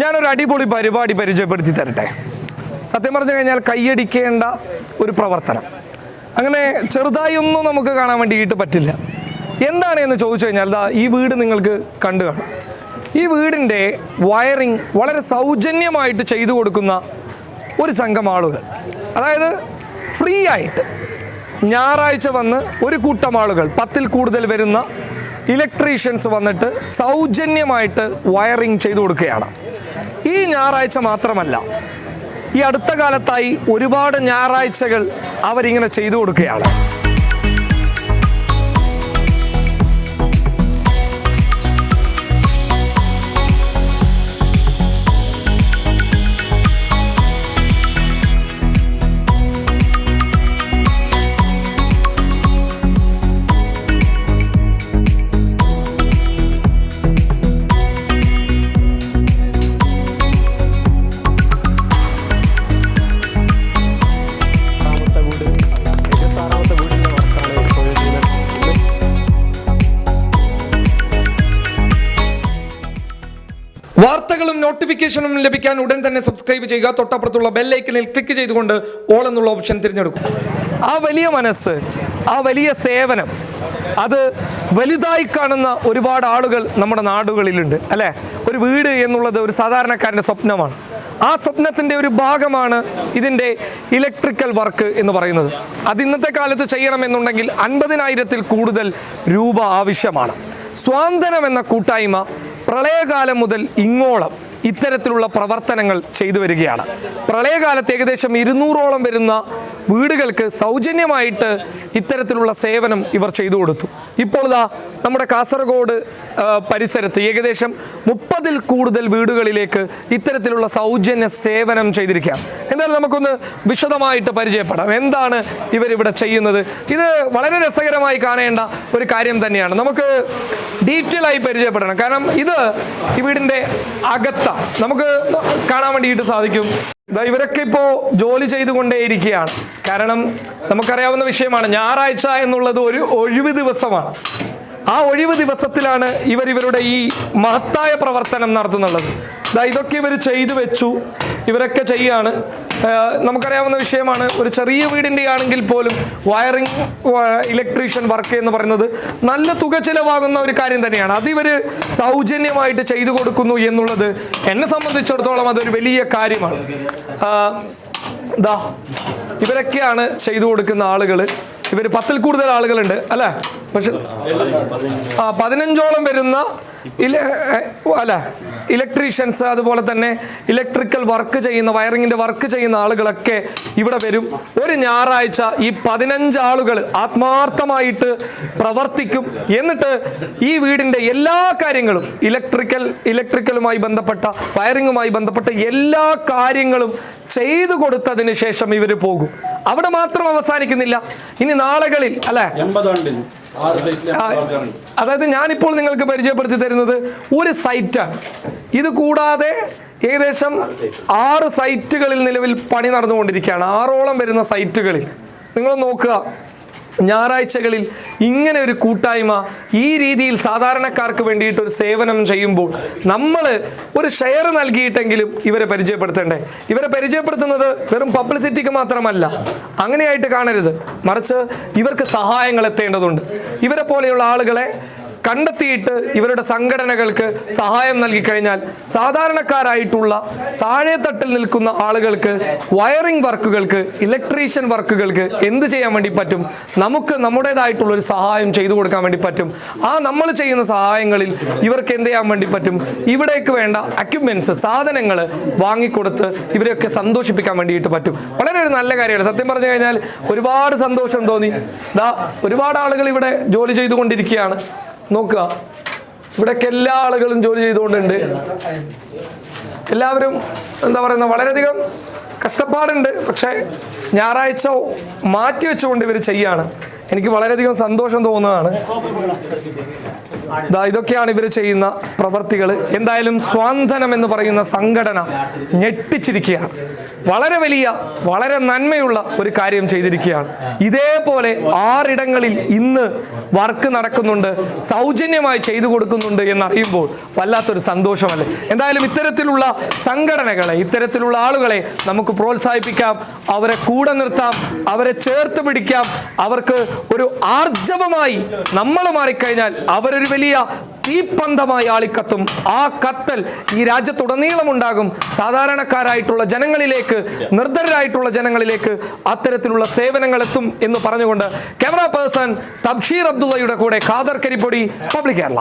ഞാനൊരു അടിപൊളി പരിപാടി പരിചയപ്പെടുത്തി തരട്ടെ. സത്യം പറഞ്ഞു കഴിഞ്ഞാൽ കൈയടിക്കേണ്ട ഒരു പ്രവർത്തനം. അങ്ങനെ ചെറുതായി ഒന്നും നമുക്ക് കാണാൻ വേണ്ടിയിട്ട് പറ്റില്ല. എന്താണ് എന്ന് ചോദിച്ചു കഴിഞ്ഞാൽ ദാ ഈ വീട് നിങ്ങൾക്ക് കണ്ടു കാണും. ഈ വീടിന്റെ വയറിംഗ് വളരെ സൗജന്യമായിട്ട് ചെയ്തു കൊടുക്കുന്ന ഒരു സംഘം ആളുകൾ. അതായത് ഫ്രീ ആയിട്ട് ഞായറാഴ്ച വന്ന് ഒരു കൂട്ടം ആളുകൾ പത്തിൽ കൂടുതൽ വരുന്ന ഇലക്ട്രീഷ്യൻസ് വന്നിട്ട് സൗജന്യമായിട്ട് വയറിംഗ് ചെയ്തു കൊടുക്കുകയാണ്. ഈ ഞായറാഴ്ച മാത്രമല്ല ഈ അടുത്ത കാലത്തായി ഒരുപാട് ഞായറാഴ്ചകൾ അവരിങ്ങനെ ചെയ്തു കൊടുക്കുകയാണ്. വാർത്തകളും നോട്ടിഫിക്കേഷനും ലഭിക്കാൻ ഉടൻ തന്നെ സബ്സ്ക്രൈബ് ചെയ്യുക. തൊട്ടപ്പുറത്തുള്ള ബെല്ലൈക്കനിൽ ക്ലിക്ക് ചെയ്തുകൊണ്ട് ഓൾ എന്നുള്ള ഓപ്ഷൻ തിരഞ്ഞെടുക്കും. ആ വലിയ മനസ്സ് ആ വലിയ സേവനം അത് വലുതായി കാണുന്ന ഒരുപാട് ആളുകൾ നമ്മുടെ നാടുകളിലുണ്ട് അല്ലേ? ഒരു വീട് എന്നുള്ളത് ഒരു സാധാരണക്കാരന്റെ സ്വപ്നമാണ്. ആ സ്വപ്നത്തിന്റെ ഒരു ഭാഗമാണ് ഇതിന്റെ ഇലക്ട്രിക്കൽ വർക്ക് എന്ന് പറയുന്നത്. അത് ഇന്നത്തെ കാലത്ത് ചെയ്യണമെന്നുണ്ടെങ്കിൽ അൻപതിനായിരത്തിൽ കൂടുതൽ രൂപ ആവശ്യമാണ്. സ്വാന്തനം എന്ന കൂട്ടായ്മ പ്രളയകാലം മുതൽ ഇങ്ങോളം ഇത്തരത്തിലുള്ള പ്രവർത്തനങ്ങൾ ചെയ്തു വരികയാണ്. പ്രളയകാലത്ത് ഏകദേശം ഇരുന്നൂറോളം വരുന്ന വീടുകൾക്ക് സൗജന്യമായിട്ട് ഇത്തരത്തിലുള്ള സേവനം ഇവർ ചെയ്തു കൊടുത്തു. ഇപ്പോൾ ഇതാ നമ്മുടെ കാസർഗോഡ് പരിസരത്ത് ഏകദേശം മുപ്പതിൽ കൂടുതൽ വീടുകളിലേക്ക് ഇത്തരത്തിലുള്ള സൗജന്യ സേവനം ചെയ്തിരിക്കാം എന്തായാലും നമുക്കൊന്ന് വിശദമായിട്ട് പരിചയപ്പെടാം. എന്താണ് ഇവരിവിടെ ചെയ്യുന്നത്? ഇത് വളരെ രസകരമായി കാണേണ്ട ഒരു കാര്യം തന്നെയാണ്. നമുക്ക് ഡീറ്റെയിൽ ആയി പരിചയപ്പെടണം. കാരണം ഇത് ഈ വീടിന്റെ അകത്താണ്. നമുക്ക് കാണാൻ വേണ്ടിയിട്ട് സാധിക്കും. ഇവരൊക്കെ ഇപ്പോൾ ജോലി ചെയ്തുകൊണ്ടേയിരിക്കുകയാണ്. കാരണം നമുക്കറിയാവുന്ന വിഷയമാണ് ഞായറാഴ്ച എന്നുള്ളത് ഒരു ഒഴിവ് ദിവസമാണ്. ആ ഒഴിവ് ദിവസത്തിലാണ് ഇവർ ഇവരുടെ ഈ മഹത്തായ പ്രവർത്തനം നടത്തുന്നുള്ളത്. ഇതൊക്കെ ഇവർ ചെയ്തു വെച്ചു. ഇവരൊക്കെ ചെയ്യാണ്. നമുക്കറിയാവുന്ന വിഷയമാണ്. ഒരു ചെറിയ വീടിന്റെ ആണെങ്കിൽ പോലും വയറിംഗ് ഇലക്ട്രീഷ്യൻ വർക്ക് എന്ന് പറയുന്നത് നല്ല തുക ചിലവാകുന്ന ഒരു കാര്യം തന്നെയാണ്. അത് ഇവർ സൗജന്യമായിട്ട് ചെയ്തു കൊടുക്കുന്നു എന്നുള്ളത് എന്നെ സംബന്ധിച്ചിടത്തോളം അതൊരു വലിയ കാര്യമാണ്. ഇവരൊക്കെയാണ് ചെയ്തു കൊടുക്കുന്ന ആളുകൾ ഇവർ പത്തിൽ കൂടുതൽ ആളുകളുണ്ട് അല്ലേ? പക്ഷെ ആ പതിനഞ്ചോളം വരുന്ന അല്ല. ഇലക്ട്രീഷ്യൻസ് അതുപോലെ തന്നെ ഇലക്ട്രിക്കൽ വർക്ക് ചെയ്യുന്ന വയറിങ്ങിന്റെ വർക്ക് ചെയ്യുന്ന ആളുകളൊക്കെ ഇവിടെ വരും. ഒരു ഞായറാഴ്ച ഈ പതിനഞ്ച് ആളുകൾ ആത്മാർത്ഥമായിട്ട് പ്രവർത്തിക്കും. എന്നിട്ട് ഈ വീടിന്റെ എല്ലാ കാര്യങ്ങളും ഇലക്ട്രിക്കൽ ഇലക്ട്രിക്കലുമായി ബന്ധപ്പെട്ട വയറിങ്ങുമായി ബന്ധപ്പെട്ട എല്ലാ കാര്യങ്ങളും ചെയ്തു കൊടുത്തതിന് ശേഷം ഇവർ പോകും. അവിടെ മാത്രം അവസാനിക്കുന്നില്ല. ഇനി നാളുകളിൽ അല്ലേ? അതായത് ഞാനിപ്പോൾ നിങ്ങൾക്ക് പരിചയപ്പെടുത്തി തരുന്നത് ഒരു സൈറ്റാണ് ഇത് കൂടാതെ ഏകദേശം ആറ് സൈറ്റുകളിൽ നിലവിൽ പണി നടന്നുകൊണ്ടിരിക്കുകയാണ്. ആറോളം വരുന്ന സൈറ്റുകളിൽ നിങ്ങൾ നോക്കുക. ഞായറാഴ്ചകളിൽ ഇങ്ങനെ ഒരു കൂട്ടായ്മ ഈ രീതിയിൽ സാധാരണക്കാർക്ക് വേണ്ടിയിട്ട് ഒരു സേവനം ചെയ്യുമ്പോൾ നമ്മൾ ഒരു ഷെയർ നൽകിയിട്ടെങ്കിലും ഇവരെ പരിചയപ്പെടുത്തേണ്ടേ? ഇവരെ പരിചയപ്പെടുത്തുന്നത് വെറും പബ്ലിസിറ്റിക്ക് മാത്രമല്ല അങ്ങനെയായിട്ട് കാണരുത്. മറിച്ച് ഇവർക്ക് സഹായങ്ങൾ എത്തേണ്ടതുണ്ട്. ഇവരെ പോലെയുള്ള ആളുകളെ കണ്ടെത്തിയിട്ട് ഇവരുടെ സംഘടനകൾക്ക് സഹായം നൽകിക്കഴിഞ്ഞാൽ സാധാരണക്കാരായിട്ടുള്ള താഴെത്തട്ടിൽ നിൽക്കുന്ന ആളുകൾക്ക് വയറിംഗ് വർക്കുകൾക്ക് ഇലക്ട്രീഷ്യൻ വർക്കുകൾക്ക് എന്ത് ചെയ്യാൻ വേണ്ടി പറ്റും? നമുക്ക് നമ്മുടേതായിട്ടുള്ള ഒരു സഹായം ചെയ്തു കൊടുക്കാൻ വേണ്ടി പറ്റും. ആ നമ്മൾ ചെയ്യുന്ന സഹായങ്ങളിൽ ഇവർക്ക് എന്ത് ചെയ്യാൻ വേണ്ടി പറ്റും? ഇവിടേക്ക് വേണ്ട അക്യുപ്മെന്റ്സ് സാധനങ്ങൾ വാങ്ങിക്കൊടുത്ത് ഇവരെയൊക്കെ സന്തോഷിപ്പിക്കാൻ വേണ്ടിയിട്ട് പറ്റും. വളരെ ഒരു നല്ല കാര്യമാണ്. സത്യം പറഞ്ഞു കഴിഞ്ഞാൽ ഒരുപാട് സന്തോഷം തോന്നി. ദാ ഒരുപാട് ആളുകൾ ഇവിടെ ജോലി ചെയ്തുകൊണ്ടിരിക്കുകയാണ്. നോക്കുക. ഇവിടെയൊക്കെ എല്ലാ ആളുകളും ജോലി ചെയ്തുകൊണ്ടുണ്ട്. എല്ലാവരും എന്താ പറയുന്നത് വളരെയധികം കഷ്ടപ്പാടുണ്ട്. പക്ഷേ ഞായറാഴ്ച മാറ്റി വെച്ചുകൊണ്ട് ഇവർ ചെയ്യാണ്. എനിക്ക് വളരെയധികം സന്തോഷം തോന്നുന്നതാണ്. ഇതൊക്കെയാണ് ഇവർ ചെയ്യുന്ന പ്രവർത്തികൾ എന്തായാലും സ്വാന്തനം എന്ന് പറയുന്ന സംഘടന ഞെട്ടിച്ചിരിക്കുകയാണ്. വളരെ വലിയ വളരെ നന്മയുള്ള ഒരു കാര്യം ചെയ്തിരിക്കുകയാണ്. ഇതേപോലെ ആറിടങ്ങളിൽ ഇന്ന് വർക്ക് നടക്കുന്നുണ്ട് സൗജന്യമായി ചെയ്തു കൊടുക്കുന്നുണ്ട് എന്നറിയുമ്പോൾ വല്ലാത്തൊരു സന്തോഷമല്ലേ? എന്തായാലും ഇത്തരത്തിലുള്ള സംഘടനകളെ ഇത്തരത്തിലുള്ള ആളുകളെ നമുക്ക് പ്രോത്സാഹിപ്പിക്കാം അവരെ കൂടെ നിർത്താം അവരെ ചേർത്ത് പിടിക്കാം അവർക്ക് ഒരു ആർജവമായി നമ്മൾ മാറിക്കഴിഞ്ഞാൽ അവരൊരു വലിയ തീപ്പന്തമായി ആളിക്കത്തും. ആ കത്തൽ ഈ രാജ്യത്തുടനീളം ഉണ്ടാകും. സാധാരണക്കാരായിട്ടുള്ള ജനങ്ങളിലേക്ക് നിർദ്ധരായിട്ടുള്ള ജനങ്ങളിലേക്ക് അത്തരത്തിലുള്ള സേവനങ്ങൾ എത്തും എന്ന് പറഞ്ഞുകൊണ്ട് ക്യാമറ പേഴ്സൺ തബ്ഷീർ അബ്ദുള്ളയുടെ കൂടെ ഖാദർ കരിപ്പൊടി പബ്ലിക് കേരള.